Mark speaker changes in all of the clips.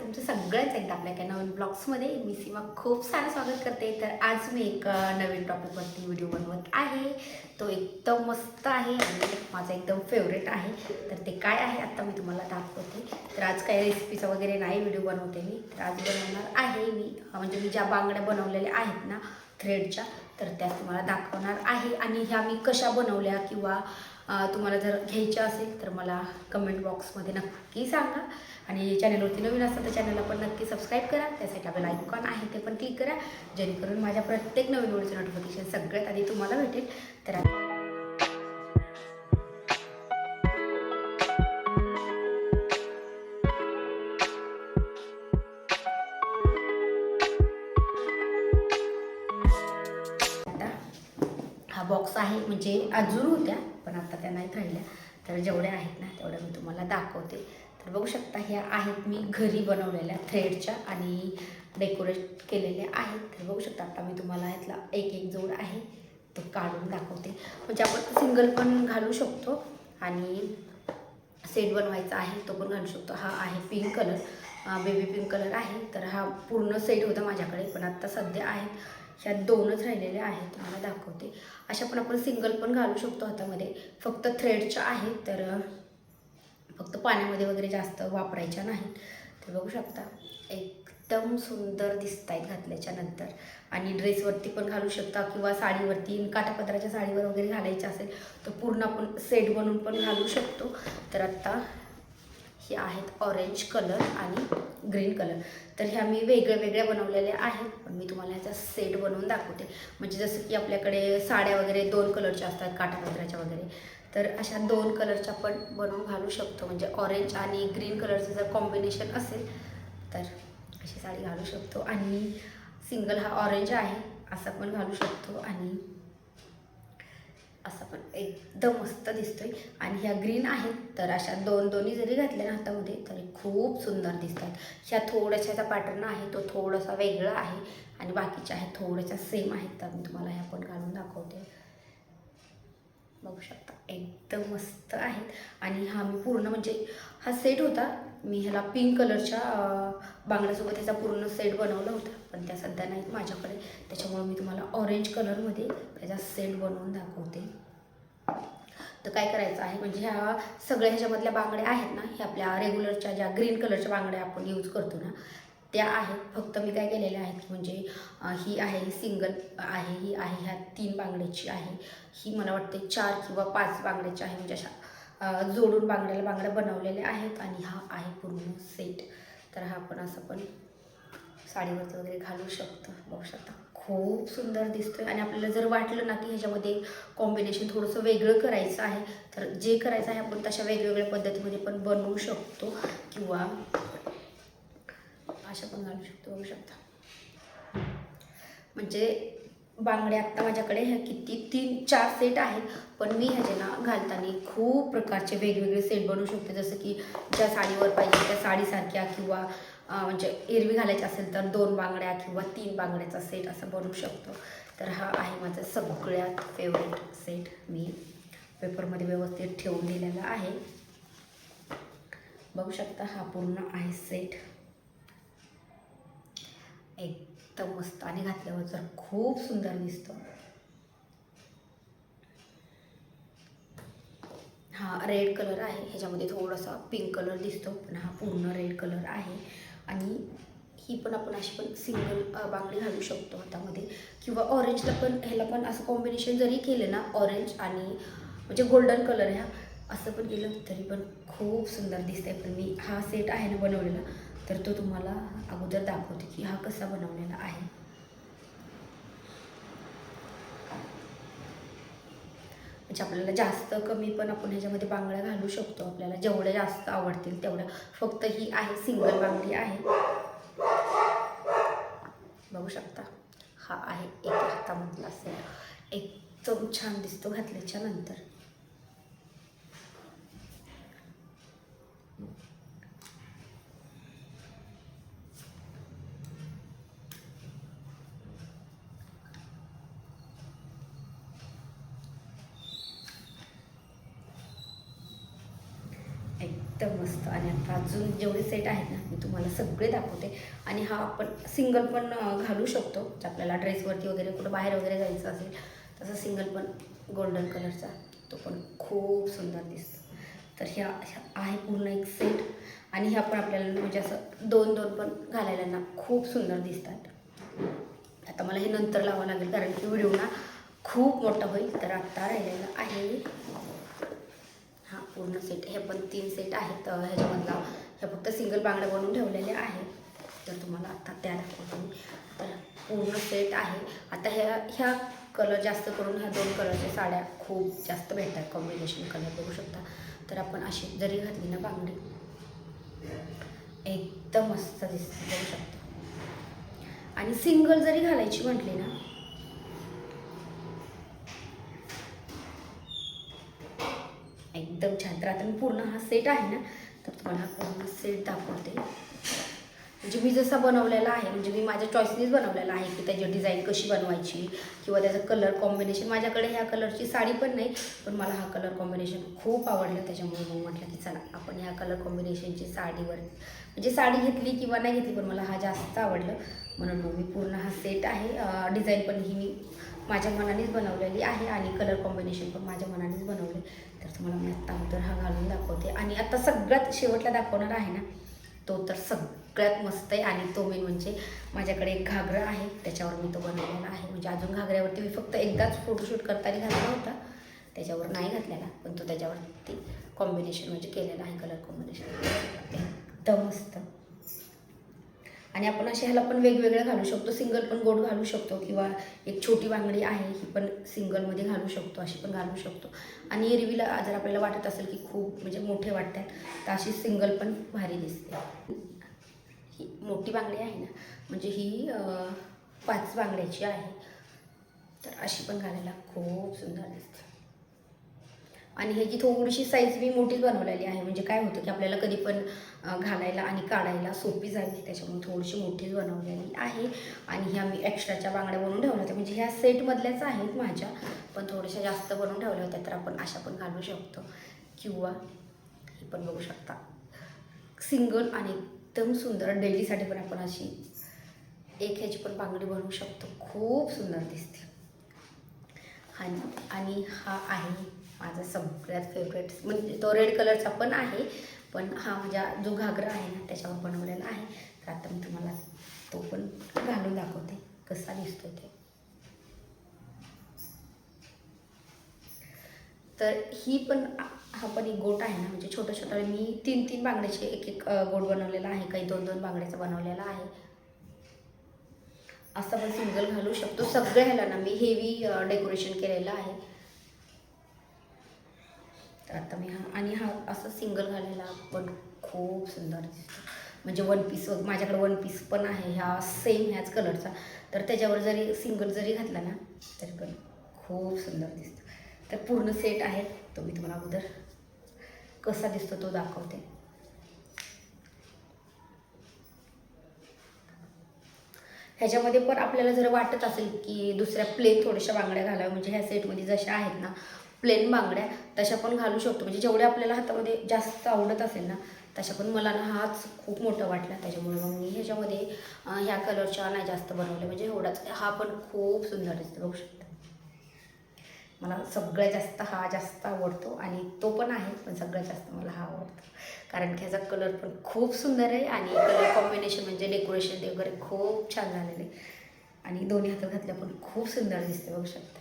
Speaker 1: तुमचं सगळ्याच एकदा आपल्या एका नवीन ब्लॉग्समध्ये. मी सीमा खूप सारं स्वागत करते. तर आज मी एक नवीन टॉपिकवरती व्हिडिओ बनवत आहे. तो एकदम मस्त आहे आणि माझा एकदम फेवरेट आहे. तर ते काय आहे आत्ता मी तुम्हाला दाखवते. तर आज काही रेसिपीचा वगैरे नाही व्हिडिओ बनवते मी. तर आज बनवणार आहे मी म्हणजे मी ज्या बांगड्या बनवलेल्या आहेत ना थ्रेडच्या तर त्या तुम्हाला दाखवणार आहे. आणि ह्या मी कशा बनवल्या किंवा तुम्हाला जर घ्यायच्या असेल तर मला कमेंट बॉक्समध्ये नक्की सांगा. आणि चॅनलवरती नवीन असाल तर चॅनलला पण नक्की सबस्क्राईब करा. त्यासाठी आपलं आयकॉन आहे ते पण क्लिक करा. जेणेकरून माझ्या प्रत्येक नवीन व्हिडिओचं नोटिफिकेशन सगळ्यात आधी तुम्हाला भेटेल. तर आता हा बॉक्स आहे म्हणजे अजून होत्या पण आता त्या नाहीत राहिल्या. तर जेवढ्या आहेत ना तेवढ्या मी तुम्हाला दाखवते. तर बघू शकता ह्या आहेत मी घरी बनवलेल्या थ्रेडच्या आणि डेकोरेट केलेल्या आहेत. तर बघू शकता आता मी तुम्हाला ह्यातला एक एक जोड आहे तो काढून दाखवते. म्हणजे आपण सिंगल पण घालू शकतो आणि सेट बनवायचा आहे तो पण घालू शकतो. हा आहे pink colour baby pink colour आहे तर हा पूर्ण सेट होता माझ्याकडे पण आत्ता सध्या आहेत. ह्या दोनच राहिलेल्या आहेत तुम्हाला दाखवते. अशा पण आपण सिंगल पण घालू शकतो हातामध्ये. फक्त थ्रेडच्या आहेत तर फक्त पाण्यामध्ये वगैरे जास्त वापरायच्या नाहीत. तर बघू शकता एकदम सुंदर दिसत आहेत घातल्याच्या नंतर. आणि ड्रेसवरती पण घालू शकता किंवा साडीवरती काठापत्राच्या साडीवर वगैरे घालायचं असेल तर पूर्ण आपण सेट बनवून पण घालू शकतो. तर आत्ता हे आहेत ऑरेंज कलर आणि ग्रीन कलर तर ह्या मी वेगळ्या वेगळ्या बनवलेल्या आहेत. पण मी तुम्हाला ह्याचा सेट बनवून दाखवते. म्हणजे जसं की आपल्याकडे साड्या वगैरे दोन कलरच्या असतात काठापत्राच्या वगैरे. तर अशा दोन कलरच्या पण बनवून घालू शकतो. म्हणजे ऑरेंज आणि ग्रीन कलरचं जर कॉम्बिनेशन असेल तर अशी साडी घालू शकतो. आणि सिंगल हा ऑरेंज आहे असा पण घालू शकतो. आणि असा पण एकदम मस्त दिसतोय. आणि ह्या ग्रीन आहेत तर अशा दोन दोन्ही जरी घातल्या ना हातामध्ये तरी खूप सुंदर दिसतात. ह्या थोड्याशाचा पॅटर्न आहे तो थोडासा वेगळा आहे. आणि बाकीच्या आहेत थोड्याशा सेम आहेत. तर मी तुम्हाला ह्या पण घालून दाखवते. बघू शकता. एकदम मस्त आहेत. आणि हा मी पूर्ण म्हणजे हा सेट होता. मी ह्याला पिंक कलरच्या बांगड्यासोबत ह्याचा पूर्ण सेट बनवला होता. पण त्या सध्या नाहीत माझ्याकडे. त्याच्यामुळे मी तुम्हाला ऑरेंज कलरमध्ये त्याचा सेट बनवून दाखवते. तर काय करायचं आहे? म्हणजे ह्या सगळ्या ह्याच्यामधल्या बांगड्या आहेत ना ह्या आपल्या रेग्युलरच्या ज्या ग्रीन कलरच्या बांगड्या आपण यूज करतो ना त्या आहेत. फक्त मी काय केलेल्या आहेत. म्हणजे ही आहे ही सिंगल आहे ही आहे ह्या तीन बांगड्याची आहे. ही मला वाटते चार किंवा पाच बांगड्याची आहे. म्हणजे अशा जोडून बांगड्याला बांगड्या बनवलेल्या आहेत आणि हा आहे पूर्ण सेट तर हा आपण असं पण साडीवरती वगैरे घालू शकतो. बघू शकता. खूप सुंदर दिसतोय. आणि आपल्याला जर वाटलं ना की ह्याच्यामध्ये कॉम्बिनेशन थोडंसं वेगळं करायचं आहे तर जे करायचं आहे आपण तशा वेगवेगळ्या पद्धतीमध्ये पण बनवू शकतो. किंवा अशा पण घालू शकतो बघू शकता. म्हणजे बांगड्या आत्ता माझ्याकडे ह्या किती तीन चार सेट आहेत पण मी ह्याचे ना घालताना खूप प्रकारचे वेगवेगळे सेट बनवू शकते. जसं की ज्या साडीवर पाहिजे त्या साडीसारख्या किंवा म्हणजे एरवी घालायची असेल तर दोन बांगड्या किंवा तीन बांगड्याचा सेट असं बनवू शकतो. तर हा आहे माझा सगळ्यात फेवरेट सेट मी पेपरमध्ये व्यवस्थित ठेवून दिलेला आहे. बघू शकता हा पूर्ण आहे सेट एकदम मस्त. आणि घातल्यावर तर खूप सुंदर दिसतो. हा रेड कलर आहे. ह्याच्यामध्ये थोडासा पिंक कलर दिसतो पण हा पूर्ण रेड कलर आहे. आणि ही पण आपण अशी पण सिंगल बांगडी घालू शकतो हातामध्ये. किंवा ऑरेंजला पण ह्याला पण असं कॉम्बिनेशन जरी केलं ना ऑरेंज आणि म्हणजे गोल्डन कलर ह्या असं पण केलं तरी पण खूप सुंदर दिसतंय. पण मी हा सेट आहे ना बनवलेला. तर तो तुम्हाला अगोदर दाखवते की हा कसा बनवलेला आहे. म्हणजे आपल्याला जास्त कमी पण आपण ह्याच्यामध्ये बांगड्या घालू शकतो. आपल्याला जेवढ्या जास्त आवडतील तेवढ्या. फक्त ही आहे सिंगल बांगडी आहे. बघू शकता. हा आहे एक हातामधला असेल. एकदम छान दिसतो घातल्याच्या नंतर एक एकदम मस्त. आणि आता अजून जेवढे सेट आहेत ना मी तुम्हाला सगळे दाखवते. आणि हा आपण सिंगल पण घालू शकतो. जे आपल्याला ड्रेसवरती वगैरे कुठं बाहेर वगैरे जायचं असेल तसं सिंगल पण गोल्डन कलरचा तो पण खूप सुंदर दिसतो तर ह्या ह्या आहे पूर्ण एक सेट आणि ह्या पण आपल्याला म्हणजे असं दोन दोन पण घालायला ना खूप सुंदर दिसतात. आता मला हे नंतर लावावं लागेल कारण की व्हिडिओ ना खूप मोठा होईल. तर आत्ता राहिलेला आहे पूर्ण सेट हे पण तीन सेट आहेत ह्याच्यामधला. ह्या फक्त सिंगल बांगड्या बनवून ठेवलेल्या आहेत तर तुम्हाला आता त्या दाखवतो मी. तर पूर्ण सेट आहे. आता ह्या ह्या कलर जास्त करून ह्या दोन कलरच्या साड्या खूप जास्त भेटतात. कॉम्बिनेशन कलर बघू शकता. तर आपण अशी जरी घातली ना बांगडी एकदम मस्त दिसते. बघू शकता. आणि सिंगल जरी घालायची म्हटली ना एकदम छान. तर आता मी पूर्ण हा सेट आहे ना तर तुम्हाला हा पूर्ण सेट दाखवते. म्हणजे मी जसा बनवलेला आहे म्हणजे मी माझ्या चॉईसनीच बनवलेला आहे की त्याची डिझाईन कशी बनवायची किंवा त्याचं कलर कॉम्बिनेशन माझ्याकडे ह्या कलरची साडी पण नाही पण मला हा कलर कॉम्बिनेशन खूप आवडलं. त्याच्यामुळे मग म्हटलं की चला आपण ह्या कलर कॉम्बिनेशनची साडीवर म्हणजे साडी घेतली किंवा नाही घेतली पण मला हा जास्त आवडलं. म्हणून मग मी पूर्ण हा सेट आहे. डिझाईन पण ही मी माझ्या मनानेच बनवलेली आहे आणि कलर कॉम्बिनेशन पण माझ्या मनानेच बनवले. तर तुम्हाला मी आत्ता अगोदर हा घालून दाखवते. आणि आता सगळ्यात शेवटला दाखवणार आहे ना तो तर सगळ्यात मस्त आहे आणि तो मेन म्हणजे माझ्याकडे एक घागरा आहे. त्याच्यावर मी तो बनवलेला आहे. म्हणजे अजून घागऱ्यावरती मी फक्त एकदाच फोटोशूट करताना घातला होता. त्याच्यावर नाही घातलेला पण तो त्याच्यावरती कॉम्बिनेशन म्हणजे केलेला आहे कलर कॉम्बिनेशन एकदम मस्त. आणि आपण असे ह्याला पण वेगवेगळं घालू शकतो. सिंगल पण गोड घालू शकतो किंवा एक छोटी बांगडी आहे ही पण सिंगलमध्ये घालू शकतो अशी पण घालू शकतो. आणि एरवीला जर आपल्याला वाटत असेल की खूप म्हणजे मोठे वाटतात तर अशी सिंगल पण भारी दिसते. ही मोठी बांगडी आहे ना म्हणजे ही पाच बांगड्याची आहे. तर अशी पण घालायला खूप सुंदर दिसते. आणि ह्याची थोडीशी साईज मी मोठीच बनवलेली आहे. म्हणजे काय होतं की आपल्याला कधी पण घालायला आणि काढायला सोपी जाईल त्याच्यामुळे थोडीशी मोठीच बनवलेली आहे. आणि ह्या मी एक्स्ट्राच्या बांगड्या बनवून ठेवल्या होत्या. म्हणजे ह्या सेटमधल्याच आहेत माझ्या. पण थोड्याशा जास्त बनवून ठेवल्या होत्या. तर आपण अशा पण घालू शकतो. किंवा हे पण बघू शकता. सिंगल आणि एकदम सुंदर डेलीसाठी पण आपण अशी एक ह्याची पण बांगडी बनवू शकतो. खूप सुंदर दिसते. आणि हा आहे माझा सगळ्यात फेवरेट म्हणजे तो रेड कलरचा पण आहे पण हा माझ्या जो घागरा आहे ना त्याच्यावर बनवलेला आहे. तर आता मी तुम्हाला तो पण घालून दाखवते. कसा दिसतो ते. तर ही पण हा पण एक गोट आहे ना म्हणजे छोटं छोटं मी तीन तीन बांगड्याचे एक एक गोट बनवलेला आहे. काही दोन दोन बांगड्याचा बनवलेला आहे. असं पण सिंगल घालू शकतो. सगळ्या ह्याला ना मी हेवी डेकोरेशन केलेलं आहे. तर आता मी हा आणि हा असं सिंगल घालायला पण खूप सुंदर दिसतो. म्हणजे वन पीस माझ्याकडे वन पीस पण आहे ह्या सेम ह्याच कलरचा तर त्याच्यावर जरी सिंगल जरी घातला ना तरी पण खूप सुंदर दिसतो. तर पूर्ण सेट आहे तो मी तुम्हाला अगोदर कसा दिसतो तो दाखवते. ह्याच्यामध्ये पण आपल्याला जर वाटत असेल की दुसऱ्या प्लेन थोड्याशा बांगड्या घालाव्या म्हणजे ह्या सेटमध्ये जशा आहेत ना प्लेन बांगड्या तशा पण घालू शकतो. म्हणजे जेवढ्या आपल्याला हातामध्ये जास्त आवडत असेल ना तशा पण मला ना हाच खूप मोठा वाटला. त्याच्यामुळे मग मी ह्याच्यामध्ये ह्या कलरच्या नाही जास्त बनवले म्हणजे एवढाच हा पण खूप सुंदर दिसतो. बघू शकता. मला सगळ्यात जास्त हा जास्त आवडतो आणि तो पण आहे पण सगळ्यात जास्त मला हा आवडतो. कारण की ह्याचा कलर पण खूप सुंदर आहे आणि कलर कॉम्बिनेशन म्हणजे डेकोरेशन वगैरे खूप छान झालेलं आहे. आणि दोन्ही हातात घातल्या पण खूप सुंदर दिसते. बघू शकता.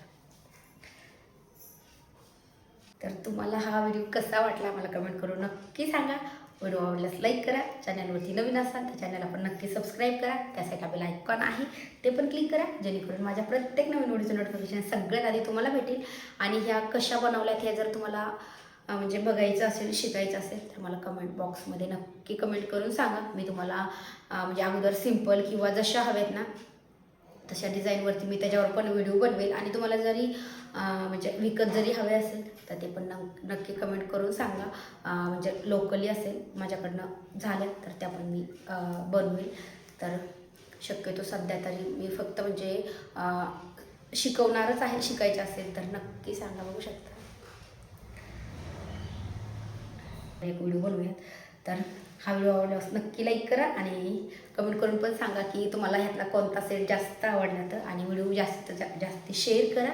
Speaker 1: तर तुम्हाला हा व्हिडिओ कसा वाटला मला कमेंट करून नक्की सांगा. व्हिडिओ आवडल्यास लाईक करा. चॅनलवरती नवीन असाल तर चॅनल आपण नक्की सबस्क्राईब करा. त्यासाठी आपल्याला आयकॉन आहे. ते पण क्लिक करा. जेणेकरून माझ्या प्रत्येक नवीन व्हिडिओचं नोटिफिकेशन सगळ्यात आधी तुम्हाला भेटेल. आणि ह्या कशा बनवल्यात ह्या जर तुम्हाला म्हणजे बघायचं असेल शिकायचं असेल तर मला कमेंट बॉक्समध्ये नक्की कमेंट करून सांगा. मी तुम्हाला म्हणजे अगोदर सिंपल किंवा जशा हव्यात ना तशा डिझाईनवरती मी त्याच्यावर पण व्हिडिओ बनवेल आणि तुम्हाला जरी म्हणजे विकत जरी हवे असेल तर ते पण नक्की कमेंट करून सांगा. म्हणजे लोकली असेल माझ्याकडनं झाल्या तर त्या पण मी बनवेल. तर शक्यतो सध्या तरी मी फक्त म्हणजे शिकवणारच आहे शिकायचं असेल तर नक्की सांगा बघू शकता. एक व्हिडिओ बनवूयात. तर हा व्हिडिओ आवडल्यास नक्की लाईक करा आणि कमेंट करून पण सांगा की तुम्हाला ह्यातला कोणता सेट जास्त आवडला तर. आणि व्हिडिओ जास्त जा जास्त शेअर करा.